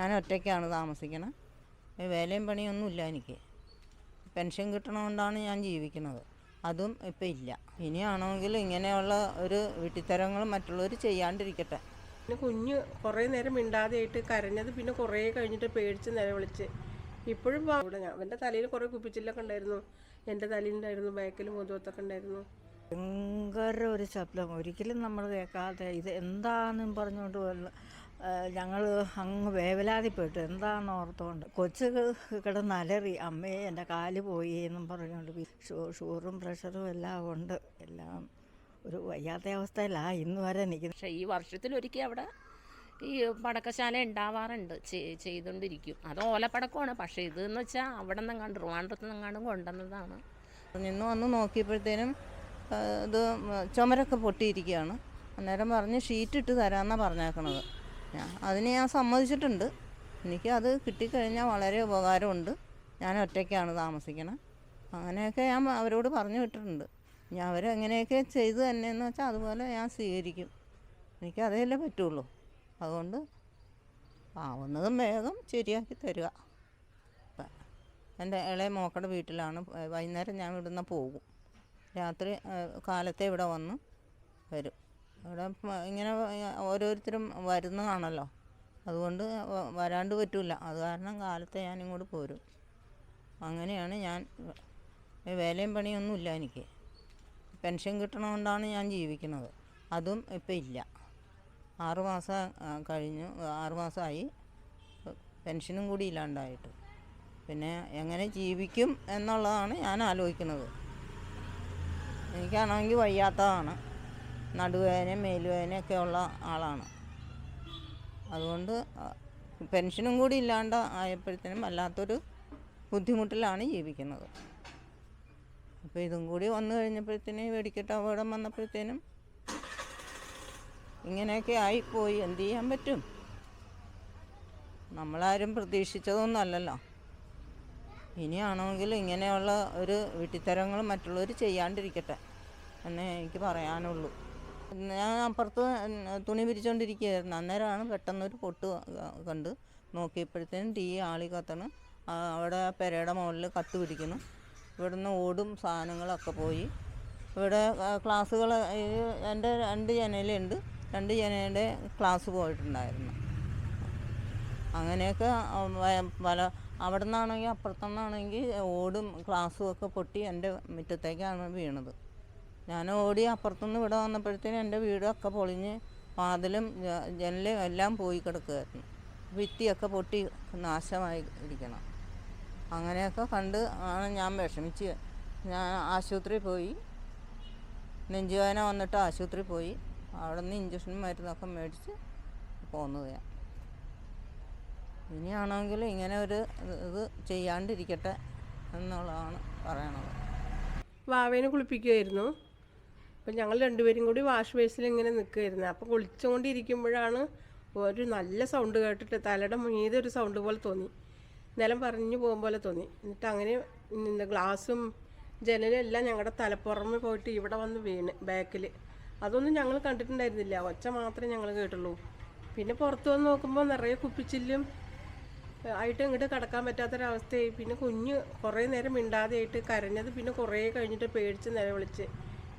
ഞാൻ ഒറ്റയ്ക്കാണ് താമസിക്കണത് വേലയും പണിയൊന്നുമില്ല എനിക്ക്. പെൻഷൻ കിട്ടണതുകൊണ്ടാണ് ഞാൻ ജീവിക്കുന്നത് അതും ഇപ്പം ഇല്ല. ഇനിയാണെങ്കിൽ ഇങ്ങനെയുള്ള ഒരു വിട്ടിത്തരങ്ങൾ മറ്റുള്ളവർ ചെയ്യാണ്ടിരിക്കട്ടെ. പിന്നെ കുഞ്ഞ് കുറേ നേരം മിണ്ടാതെയായിട്ട് കരഞ്ഞത് പിന്നെ കുറേ കഴിഞ്ഞിട്ട് പേടിച്ച് നിലവിളിച്ച്. ഇപ്പോഴും അവിടെ ഞാൻ അവന്റെ തലയിൽ കുറേ കുപ്പിച്ചില്ലൊക്കെ ഉണ്ടായിരുന്നു. എന്റെ തലയിലുണ്ടായിരുന്നു ബാക്കിൽ മുതുകത്തൊക്കെ ഉണ്ടായിരുന്നു. ഭയങ്കര ഒരു ശബ്ദം. ഒരിക്കലും നമ്മൾ കേൾക്കാതെ ഇത് എന്താണെന്നും പറഞ്ഞുകൊണ്ട് ഞങ്ങൾ അങ്ങ് വേവലാതിപ്പെട്ടു. എന്താണെന്ന് ഓർത്തുകൊണ്ട് കൊച്ചു കിടന്ന് അലറി. അമ്മേ എന്റെ കാൽ പോയി എന്നും പറഞ്ഞുകൊണ്ട് ഷുഗറും പ്രഷറും എല്ലാം ഉണ്ട്. എല്ലാം ഒരു വയ്യാത്ത അവസ്ഥയിലാണ് ഇന്ന് വരെ നിൽക്കുന്നത് പക്ഷേ ഈ വർഷത്തിലൊരിക്കൽ അവിടെ ഈ പടക്കശാല ഉണ്ടാവാറുണ്ട് ചെയ്- ചെയ്തുകൊണ്ടിരിക്കും അത് ഓലപ്പടക്കമാണ്. പക്ഷേ ഇതെന്ന് വെച്ചാൽ അവിടെ നിന്നെങ്ങാണ്ട് റുവാണ്ടത്ത് നിന്നെങ്ങാണ്ടും കൊണ്ടുവന്നതാണ്. നിന്ന് വന്ന് നോക്കിയപ്പോഴത്തേനും ഇത് ചുമരൊക്കെ പൊട്ടിയിരിക്കുകയാണ്. അന്നേരം പറഞ്ഞ് ഷീറ്റ് ഇട്ട് തരാമെന്നാണ് പറഞ്ഞേക്കണത്. അതിന് ഞാൻ സമ്മതിച്ചിട്ടുണ്ട്. എനിക്ക് അത് കിട്ടിക്കഴിഞ്ഞാൽ വളരെ ഉപകാരമുണ്ട്. ഞാൻ ഒറ്റയ്ക്കാണ് താമസിക്കണത് അങ്ങനെയൊക്കെ ഞാൻ അവരോട് പറഞ്ഞു വിട്ടിട്ടുണ്ട്. ഞാൻ അവരെങ്ങനെയൊക്കെ ചെയ്തു തന്നെയെന്ന് വെച്ചാൽ അതുപോലെ ഞാൻ സ്വീകരിക്കും. എനിക്ക് അതേല്ലേ പറ്റുള്ളൂ. അതുകൊണ്ട് ആവുന്നതും വേഗം ശരിയാക്കി തരിക. എന്റെ ഇളയ മോക്കടെ വീട്ടിലാണ്. വൈകുന്നേരം ഞാൻ ഇവിടുന്ന് പോകും. രാത്രി കാലത്തെ ഇവിടെ വന്ന് വരും. ഇവിടെ പ- ഇങ്ങനെ ഓരോരുത്തരും വരുന്നതാണല്ലോ. അതുകൊണ്ട് വരാണ്ട് പറ്റില്ല അത് കാരണം കാലത്തെ ഞാൻ ഇങ്ങോട്ട് പോരും. അങ്ങനെയാണ് ഞാൻ വേലയും പണിയൊന്നുമില്ല എനിക്ക്. പെൻഷൻ കിട്ടണതുകൊണ്ടാണ് ഞാൻ ജീവിക്കുന്നത്. അതും ഇപ്പം ഇല്ല. ആറ് മാസം കഴിഞ്ഞു. ആറ് മാസമായി. പെൻഷനും കൂടി ഇല്ലാണ്ടായിട്ട്. പിന്നെ എങ്ങനെ ജീവിക്കും എന്നുള്ളതാണ് ഞാൻ ആലോചിക്കുന്നത്. എനിക്കാണെങ്കിൽ വയ്യാത്തതാണ്. നടുവേദനയും മേലുവേദനയൊക്കെ ഉള്ള ആളാണ്. അതുകൊണ്ട് പെൻഷനും കൂടി ഇല്ലാണ്ട് ആയപ്പോഴത്തേനും വല്ലാത്തൊരു ബുദ്ധിമുട്ടിലാണ് ജീവിക്കുന്നത്. അപ്പോൾ ഇതും കൂടി വന്നു കഴിഞ്ഞപ്പോഴത്തേനും വെടിക്കെട്ട് അപകടം വന്നപ്പോഴത്തേനും ഇങ്ങനെയൊക്കെ ആയിപ്പോയി. എന്ത് ചെയ്യാൻ പറ്റും? നമ്മളാരും പ്രതീക്ഷിച്ചതൊന്നും അല്ലല്ലോ ഇനിയാണെങ്കിൽ ഇങ്ങനെയുള്ള ഒരു വിട്ടിത്തരങ്ങൾ മറ്റുള്ളവർ ചെയ്യാണ്ടിരിക്കട്ടെ എന്നേ എനിക്ക് പറയാനുള്ളൂ. ഞാൻ അപ്പുറത്ത് തുണി പിരിച്ചുകൊണ്ടിരിക്കുകയായിരുന്നു അന്നേരമാണ് പെട്ടെന്നൊരു പൊട്ട് കണ്ട് നോക്കിയപ്പോഴത്തേനും തീ ആളി കത്തണ്. അവിടെ പെരയുടെ മുകളിൽ കത്ത് പിടിക്കുന്നു. ഇവിടുന്ന് ഓടും സാധനങ്ങളൊക്കെ പോയി. ഇവിടെ ക്ലാസ്സുകൾ എന്റെ രണ്ട് ജനലുണ്ട് രണ്ട് ജനലിന്റെ ക്ലാസ് പോയിട്ടുണ്ടായിരുന്നു. അങ്ങനെയൊക്കെ പല അവിടെ നിന്നാണെങ്കിൽ അപ്പുറത്തുനിന്നാണെങ്കിൽ ഓടും ഗ്ലാസ്സും ഒക്കെ പൊട്ടി എന്റെ മുറ്റത്തേക്കാണ് വീണത്. ഞാൻ ഓടി അപ്പുറത്തുനിന്ന് ഇവിടെ വന്നപ്പോഴത്തേനും എന്റെ വീടൊക്കെ പൊളിഞ്ഞ് വാതിലും ജനലും എല്ലാം പോയി കിടക്കുമായിരുന്നു ഭിത്തിയൊക്കെ പൊട്ടി നാശമായി ഇരിക്കണം. അങ്ങനെയൊക്കെ കണ്ട് ആണ് ഞാൻ വിഷമിച്ച് ഞാൻ ആശുപത്രിയിൽ പോയി. നെഞ്ചുവേദന വന്നിട്ട് ആശുപത്രി പോയി. അവിടെ നിന്ന് ഇഞ്ചക്ഷനും മരുന്നൊക്കെ മേടിച്ച് പോന്നത്. ഞാൻ ഇനിയാണെങ്കിൽ ഇങ്ങനെ ഒരു ഇത് ചെയ്യാണ്ടിരിക്കട്ടെ എന്നുള്ളതാണ് പറയണത്. വാവേനെ കുളിപ്പിക്കുമായിരുന്നു അപ്പം ഞങ്ങൾ രണ്ടുപേരും കൂടി വാഷ് ബേസിൽ ഇങ്ങനെ നിൽക്കുമായിരുന്നു അപ്പോൾ കുളിച്ചുകൊണ്ടിരിക്കുമ്പോഴാണ് ഒരു നല്ല സൗണ്ട് കേട്ടിട്ട് തലയുടെ മീതെ ഒരു സൗണ്ട് പോലെ തോന്നി. നിലം പറഞ്ഞു പോകും പോലെ തോന്നി. എന്നിട്ട് അങ്ങനെ ഗ്ലാസും ജനലും എല്ലാം ഞങ്ങളുടെ തലപ്പുറമെ പോയിട്ട് ഇവിടെ വന്ന് വീണ് ബാക്കിൽ അതൊന്നും ഞങ്ങൾ കണ്ടിട്ടുണ്ടായിരുന്നില്ല. ഒച്ച മാത്രമേ ഞങ്ങൾ കേട്ടുള്ളൂ. പിന്നെ പുറത്ത് വന്ന് നോക്കുമ്പോൾ നിറയെ കുപ്പിച്ചില്ലും ആയിട്ട് ഇങ്ങോട്ട് കിടക്കാൻ പറ്റാത്തൊരവസ്ഥയായി. പിന്നെ കുഞ്ഞ് കുറേ നേരം മിണ്ടാതെയായിട്ട് കരഞ്ഞത് പിന്നെ കുറേ കഴിഞ്ഞിട്ട് പേടിച്ച് നിലവിളിച്ച്.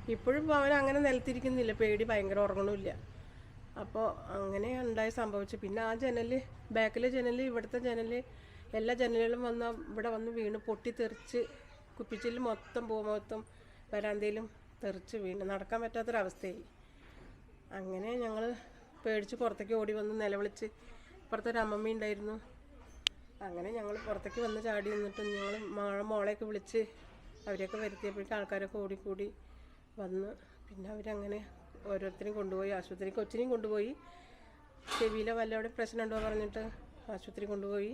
ഇപ്പോഴും അവൻ അങ്ങനെ നിലത്തിരിക്കുന്നില്ല. പേടി ഭയങ്കര ഉറങ്ങണമില്ല. അപ്പോൾ അങ്ങനെ ഉണ്ടായി സംഭവിച്ചു. പിന്നെ ആ ജനൽ ബാക്കിലെ ജനൽ ഇവിടുത്തെ ജനൽ എല്ലാ ജനലുകളും വന്ന് ഇവിടെ വന്ന് വീണ് പൊട്ടി തെറിച്ച് കുപ്പിച്ചിൽ മൊത്തം പോ മൊത്തം വരാന്തയിലും തെറിച്ച് വീണ്. നടക്കാൻ പറ്റാത്തൊരവസ്ഥയായി. അങ്ങനെ ഞങ്ങൾ പേടിച്ച് പുറത്തേക്ക് ഓടി വന്ന് നിലവിളിച്ച് ഇപ്പുറത്തൊരു അമ്മമ്മ ഉണ്ടായിരുന്നു. അങ്ങനെ ഞങ്ങൾ പുറത്തേക്ക് വന്ന് ചാടി നിന്നിട്ട് ഞങ്ങൾ മോളെയൊക്കെ വിളിച്ച് അവരെയൊക്കെ വരുത്തിയപ്പോഴേക്കും ആൾക്കാരൊക്കെ ഓടിക്കൂടി. വന്ന്. പിന്നെ അവരങ്ങനെ ഓരോരുത്തരെയും കൊണ്ടുപോയി ആശുപത്രി കൊച്ചിനെയും കൊണ്ടുപോയി. ചെവിയിലെ വല്ലവിടെ പ്രശ്നമുണ്ടോ പറഞ്ഞിട്ട് ആശുപത്രി കൊണ്ടുപോയി.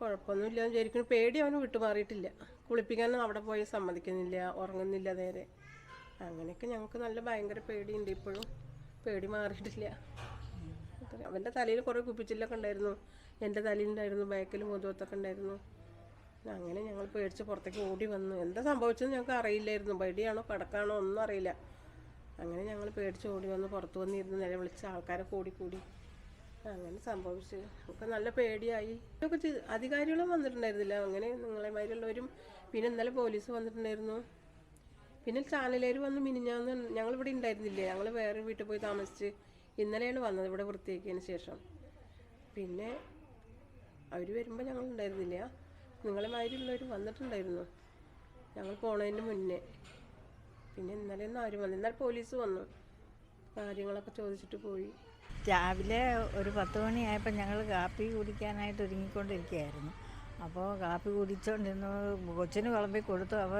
കുഴപ്പമൊന്നുമില്ല വിചാരിക്കുന്നു. പേടി അവന് വിട്ടുമാറിയിട്ടില്ല. കുളിപ്പിക്കാനും അവിടെ പോയി സമ്മതിക്കുന്നില്ല ഉറങ്ങുന്നില്ല നേരെ. അങ്ങനെയൊക്കെ ഞങ്ങൾക്ക് നല്ല ഭയങ്കര പേടിയുണ്ട് ഇപ്പോഴും. പേടി മാറിയിട്ടില്ല. അവന്റെ തലയിൽ കുറേ കുപ്പിച്ചില്ലൊക്കെ ഉണ്ടായിരുന്നു. എന്റെ തലയിലുണ്ടായിരുന്നു ബാക്കിൽ മുതുകത്തൊക്കെ ഉണ്ടായിരുന്നു. അങ്ങനെ ഞങ്ങൾ പേടിച്ച് പുറത്തേക്ക് ഓടി വന്നു. എന്താ സംഭവിച്ചതെന്ന് ഞങ്ങൾക്ക് അറിയില്ലായിരുന്നു. ബടിയാണോ പടക്കാണോ ഒന്നും അറിയില്ല. അങ്ങനെ ഞങ്ങൾ പേടിച്ച് ഓടി വന്ന് പുറത്ത് വന്നിരുന്ന്. നിലവിളിച്ച് ആൾക്കാരെ കൂടി കൂടി. അങ്ങനെ സംഭവിച്ചു. ഒക്കെ നല്ല പേടിയായി. ഒക്കെ അധികാരികളും വന്നിട്ടുണ്ടായിരുന്നില്ല. അങ്ങനെ നിങ്ങളെ പിന്നെ ഇന്നലെ പോലീസ് വന്നിട്ടുണ്ടായിരുന്നു. പിന്നെ ചാനലുകാർ വന്ന് മിനിഞ്ഞാന്ന് ഞങ്ങൾ ഇവിടെ ഉണ്ടായിരുന്നില്ലേ? ഞങ്ങൾ വേറെ വീട്ടിൽ പോയി താമസിച്ച് ഇന്നലെയാണ് വന്നത് ഇവിടെ വൃത്തിയാക്കിയതിന് ശേഷം. പിന്നെ അവർ വരുമ്പോൾ ഞങ്ങൾ ഉണ്ടായിരുന്നില്ല. നിങ്ങളെ മാതിരിയുള്ളവർ വന്നിട്ടുണ്ടായിരുന്നു. ഞങ്ങൾ പോണതിന് മുന്നേ. പിന്നെ ഇന്നലെ ഒന്നും ആരും വന്നു എന്നാൽ പോലീസ് വന്നു. കാര്യങ്ങളൊക്കെ ചോദിച്ചിട്ട് പോയി. രാവിലെ ഒരു പത്ത് മണിയായപ്പോൾ ഞങ്ങൾ കാപ്പി കുടിക്കാനായിട്ട് ഒരുങ്ങിക്കൊണ്ടിരിക്കുകയായിരുന്നു. അപ്പോൾ കാപ്പി കുടിച്ചോണ്ടിരുന്നു. കൊച്ചിന് വിളമ്പി കൊടുത്തു. അവ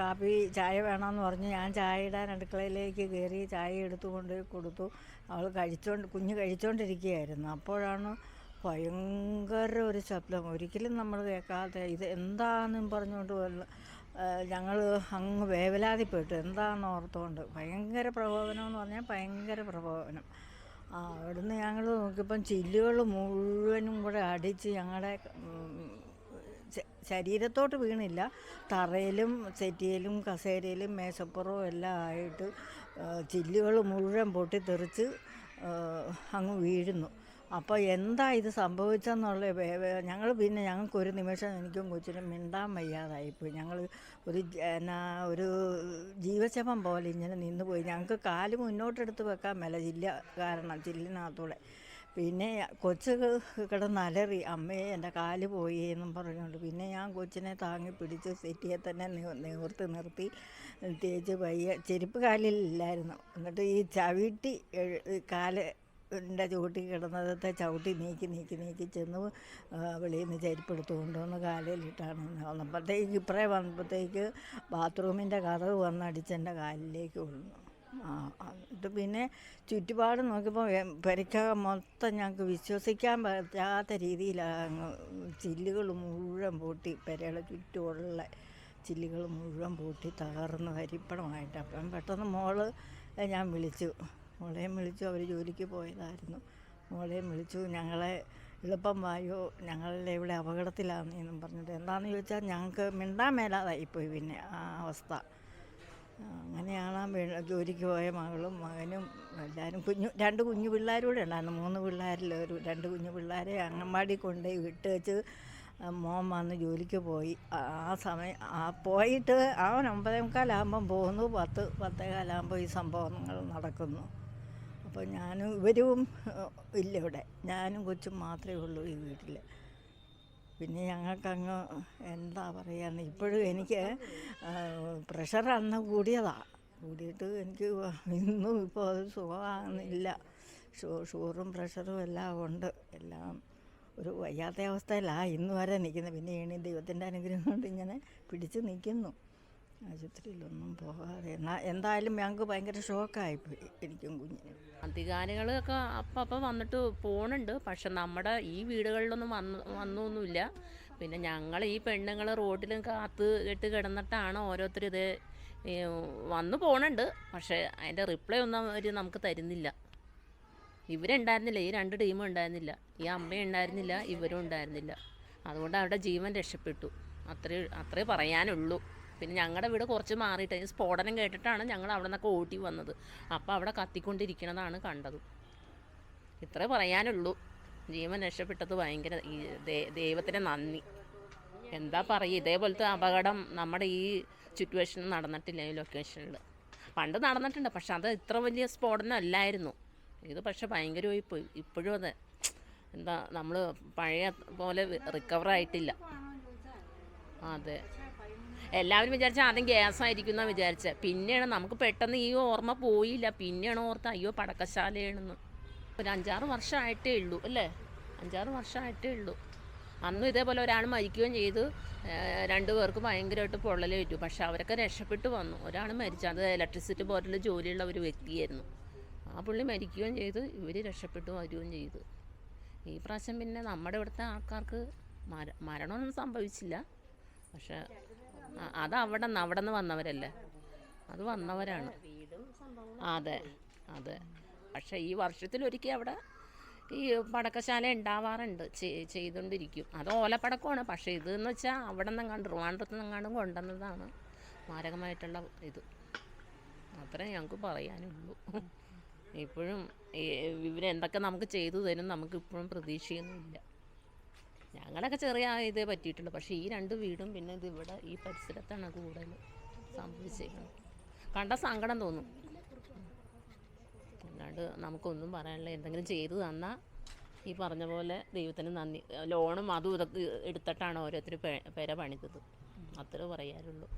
കാപ്പി ചായ വേണമെന്ന് പറഞ്ഞു. ഞാൻ ചായ ഇടാൻ അടുക്കളയിലേക്ക് കയറി ചായ എടുത്തുകൊണ്ട് കൊടുത്തു. അവൾ കഴിച്ചോണ്ട് കുഞ്ഞ് കഴിച്ചോണ്ടിരിക്കുകയായിരുന്നു. അപ്പോഴാണ് ഭയങ്കര ഒരു ശബ്ദം. ഒരിക്കലും നമ്മൾ കേൾക്കാതെ ഇത് എന്താണെന്നും പറഞ്ഞുകൊണ്ട് ഞങ്ങൾ അങ്ങ് വേവലാതിപ്പെട്ടു. എന്താണെന്ന് ഓർത്തുകൊണ്ട് ഭയങ്കര പ്രകോപനം എന്ന് പറഞ്ഞാൽ ഭയങ്കര പ്രകോപനം. അവിടുന്ന് ഞങ്ങൾ നോക്കിയപ്പം ചില്ലുകൾ മുഴുവനും കൂടെ അടിച്ച് ഞങ്ങളുടെ ശരീരത്തോട്ട് വീണില്ല. തറയിലും സെറ്റിയിലും കസേരയിലും മേശപ്പുറവും എല്ലാം ആയിട്ട് ചില്ലുകൾ മുഴുവൻ പൊട്ടിത്തെറിച്ച് അങ്ങ് വീഴുന്നു. അപ്പോൾ എന്താ ഇത് സംഭവിച്ചെന്നുള്ള ഞങ്ങൾ പിന്നെ ഞങ്ങൾക്കൊരു നിമിഷം എനിക്കും കൊച്ചിനും മിണ്ടാൻ വയ്യാതായിപ്പോയി. ഞങ്ങൾ ഒരു എന്നാ ഒരു ജീവശവം പോലെ ഇങ്ങനെ നിന്ന് പോയി ഞങ്ങൾക്ക് കാൽ മുന്നോട്ടെടുത്ത് വെക്കാൻ മേല ജില്ല കാരണം ചില്ലിനകത്തൂടെ പിന്നെ കൊച്ച് കിടന്ന് അലറി അമ്മയെ എന്റെ കാൽ പോയി എന്നും പറഞ്ഞുകൊണ്ട് പിന്നെ ഞാൻ കൊച്ചിനെ താങ്ങി പിടിച്ച് സെറ്റിയെ തന്നെ നിവർത്തി നിർത്തി. തേച്ച് പയ്യെ ചെരുപ്പ് കാലിലില്ലായിരുന്നു. എന്നിട്ട് ഈ ചവിട്ടി കാൽ എന്റെ ചുവട്ടിൽ കിടന്നതത്തെ ചവിട്ടി നീക്കി നീക്കി നീക്കി ചെന്ന് വെളിയിൽ നിന്ന് ചെരുപ്പെടുത്ത് കൊണ്ടുവന്ന് കാലിലിട്ടാണ്. വന്നപ്പോഴത്തേക്ക് ഇപ്പറേ വന്നപ്പോഴത്തേക്ക് ബാത്റൂമിന്റെ കഥവ് വന്നടിച്ച് എന്റെ കാലിലേക്ക് വന്നു ആ എന്നിട്ട് പിന്നെ ചുറ്റുപാട് നോക്കിയപ്പോൾ പെരക്കകം മൊത്തം ഞങ്ങൾക്ക് വിശ്വസിക്കാൻ പറ്റാത്ത രീതിയിലാണ് ചില്ലുകൾ മുഴുവൻ പൂട്ടി പെരയുടെ ചുറ്റുമുള്ള ചില്ലുകൾ മുഴുവൻ പൂട്ടി തകർന്ന് കരിപ്പണമായിട്ട് അപ്പം പെട്ടെന്ന് മോൾ ഞാൻ വിളിച്ചു. മോളെയും വിളിച്ചു അവർ ജോലിക്ക് പോയതായിരുന്നു. മോളെയും വിളിച്ചു ഞങ്ങളെ എളുപ്പം വായോ? ഞങ്ങളുടെ ഇവിടെ അപകടത്തിലാണ് എന്നും പറഞ്ഞിട്ട് എന്താണെന്ന് ചോദിച്ചാൽ ഞങ്ങൾക്ക് മിണ്ടാൻ മേലാതായിപ്പോയി പിന്നെ ആ അവസ്ഥ. അങ്ങനെയാണ് ആ ജോലിക്ക് പോയ മകളും മകനും എല്ലാവരും കുഞ്ഞു രണ്ട് കുഞ്ഞു പിള്ളേരും കൂടെ ഉണ്ടായിരുന്നു. മൂന്ന് പിള്ളേരിൽ ഒരു രണ്ട് കുഞ്ഞു പിള്ളേരെ അംഗൻവാടി കൊണ്ടുപോയി വിട്ട് വെച്ച് മോൻ വന്ന് ജോലിക്ക് പോയി. ആ ആ സമയം ആ പോയിട്ട് അവൻ ഒമ്പതേ മുക്കാലാകുമ്പം പോകുന്നു. പത്ത് പത്തേ കാലാകുമ്പോൾ ഈ സംഭവങ്ങൾ നടക്കുന്നു. അപ്പോൾ ഞാനും ഇവരും ഇല്ല ഇവിടെ. ഞാനും കൊച്ചും മാത്രമേ ഉള്ളൂ ഈ വീട്ടിൽ പിന്നെ ഞങ്ങൾക്കങ്ങ് എന്താ പറയുക ഇപ്പോഴും എനിക്ക് പ്രഷർ അന്ന് കൂടിയതാണ് കൂടിയിട്ട് എനിക്ക് ഇന്നും ഇപ്പോൾ അത് സുഖമാകുന്നില്ല. ഷു ഷുഗറും പ്രഷറും എല്ലാം ഉണ്ട്. എല്ലാം ഒരു വയ്യാത്ത അവസ്ഥയിലാണ് ഇന്ന് വരെ നിൽക്കുന്നത്. പിന്നെ ഇനി ദൈവത്തിന്റെ അനുഗ്രഹം കൊണ്ട് ഇങ്ങനെ പിടിച്ച് നിൽക്കുന്നു. ആശുപത്രിയിലൊന്നും പോകാതെ. എന്നാ എന്തായാലും ഞങ്ങൾക്ക് ഭയങ്കര ഷോക്കായിപ്പോയി എനിക്കും കുഞ്ഞിനും. അധികാരികളൊക്കെ അപ്പം അപ്പം വന്നിട്ട് പോണുണ്ട്. പക്ഷെ നമ്മുടെ ഈ വീടുകളിലൊന്നും വന്ന് വന്നൊന്നുമില്ല. പിന്നെ ഞങ്ങൾ ഈ പെണ്ണുങ്ങൾ റോഡിലും കാത്ത് കെട്ട് കിടന്നിട്ടാണ് ഓരോരുത്തർ ഇത് വന്നു പോണുണ്ട്. പക്ഷേ അതിന്റെ റിപ്ലൈ ഒന്നും അവർ നമുക്ക് തരുന്നില്ല. ഇവരുണ്ടായിരുന്നില്ല. ഈ രണ്ട് ടീമും ഉണ്ടായിരുന്നില്ല. ഈ അമ്മയും ഉണ്ടായിരുന്നില്ല. ഇവരും ഉണ്ടായിരുന്നില്ല. അതുകൊണ്ട് അവരുടെ ജീവൻ രക്ഷപ്പെട്ടു. അത്രേ അത്രേ പറയാനുള്ളൂ. പിന്നെ ഞങ്ങളുടെ വീട് കുറച്ച് മാറിയിട്ട് അതിന് സ്ഫോടനം കേട്ടിട്ടാണ് ഞങ്ങൾ അവിടെ നിന്നൊക്കെ ഓടി വന്നത്. അപ്പോൾ അവിടെ കത്തിക്കൊണ്ടിരിക്കണതാണ് കണ്ടത്. ഇത്രേ പറയാനുള്ളൂ. ജീവൻ രക്ഷപ്പെട്ടത് ഭയങ്കര ഈ ദൈവത്തിന് നന്ദി. എന്താ പറയുക ഇതേപോലത്തെ അപകടം നമ്മുടെ ഈ സിറ്റുവേഷനിൽ നടന്നിട്ടില്ല ഈ ലൊക്കേഷനിൽ പണ്ട് നടന്നിട്ടുണ്ട് പക്ഷെ അത് ഇത്ര വലിയ സ്ഫോടനം അല്ലായിരുന്നു. ഇത് പക്ഷെ ഭയങ്കരമായി ഇപ്പോഴും അതെ. എന്താ നമ്മൾ പഴയ പോലെ റിക്കവർ ആയിട്ടില്ല. അതെ. എല്ലാവരും വിചാരിച്ച ആദ്യം ഗ്യാസ് ആയിരിക്കും എന്നാണ് വിചാരിച്ചത് പിന്നെയാണ് നമുക്ക് പെട്ടെന്ന് ഈ ഓർമ്മ പോയില്ല. പിന്നെയാണ് ഓർത്ത അയ്യോ പടക്കശാലയാണെന്ന്. ഒരു അഞ്ചാറ് വർഷമായിട്ടേ ഉള്ളൂ അല്ലേ? അഞ്ചാറ് വർഷമായിട്ടേ ഉള്ളൂ. അന്നും ഇതേപോലെ ഒരാൾ മരിക്കുകയും ചെയ്തു. രണ്ടു പേർക്ക് ഭയങ്കരമായിട്ട് പൊള്ളലേറ്റു പക്ഷെ അവരൊക്കെ രക്ഷപ്പെട്ടു വന്നു. ഒരാൾ മരിച്ചു. അത് ഇലക്ട്രിസിറ്റി ബോർഡിൽ ജോലിയുള്ള ഒരു വ്യക്തിയായിരുന്നു. ആ പുള്ളി മരിക്കുകയും ചെയ്തു. ഇവർ രക്ഷപ്പെട്ടു വരികയും ചെയ്തു. ഈ പ്രാവശ്യം പിന്നെ നമ്മുടെ ഇവിടുത്തെ ആൾക്കാർക്ക് മര മരണമൊന്നും സംഭവിച്ചില്ല. പക്ഷെ അത് അവിടെ നിന്ന് അവിടെ നിന്ന് വന്നവരല്ലേ? അത് വന്നവരാണ്. അതെ അതെ. പക്ഷെ ഈ വർഷത്തിൽ വർഷത്തിലൊരിക്കൽ അവിടെ ഈ പടക്കശാല ഉണ്ടാവാറുണ്ട്. ചെയ്- ചെയ്തുകൊണ്ടിരിക്കും. അത് ഓലപ്പടക്കമാണ്. പക്ഷേ ഇതെന്ന് വെച്ചാൽ അവിടെ നിന്നെങ്ങാണ്ട് ട്രിവാൻഡ്രത്ത് നിന്നെങ്ങാണ്ടും കൊണ്ടുവന്നതാണ് മാരകമായിട്ടുള്ള ഇത്. അത്രേ ഞങ്ങൾക്ക് പറയാനുള്ളൂ. ഇപ്പോഴും ഇവരെന്തൊക്കെ നമുക്ക് ചെയ്തു തരും നമുക്കിപ്പോഴും പ്രതീക്ഷയൊന്നുമില്ല. ഞങ്ങളൊക്കെ ചെറിയ ഇതേ പറ്റിയിട്ടുള്ളൂ. പക്ഷേ ഈ രണ്ട് വീടും പിന്നെ ഇത് ഇവിടെ ഈ പരിസരത്താണ് കൂടുതൽ സംഭവിച്ചേക്കുന്നത് കണ്ട സങ്കടം തോന്നും. അല്ലാണ്ട് നമുക്കൊന്നും പറയാനില്ല. എന്തെങ്കിലും ചെയ്തു തന്നാൽ ഈ പറഞ്ഞ പോലെ ദൈവത്തിന് നന്ദി. ലോണും അതും ഇതൊക്കെ എടുത്തിട്ടാണ് ഓരോരുത്തർ പെര പണിതത്. അത്രേ പറയാനുള്ളൂ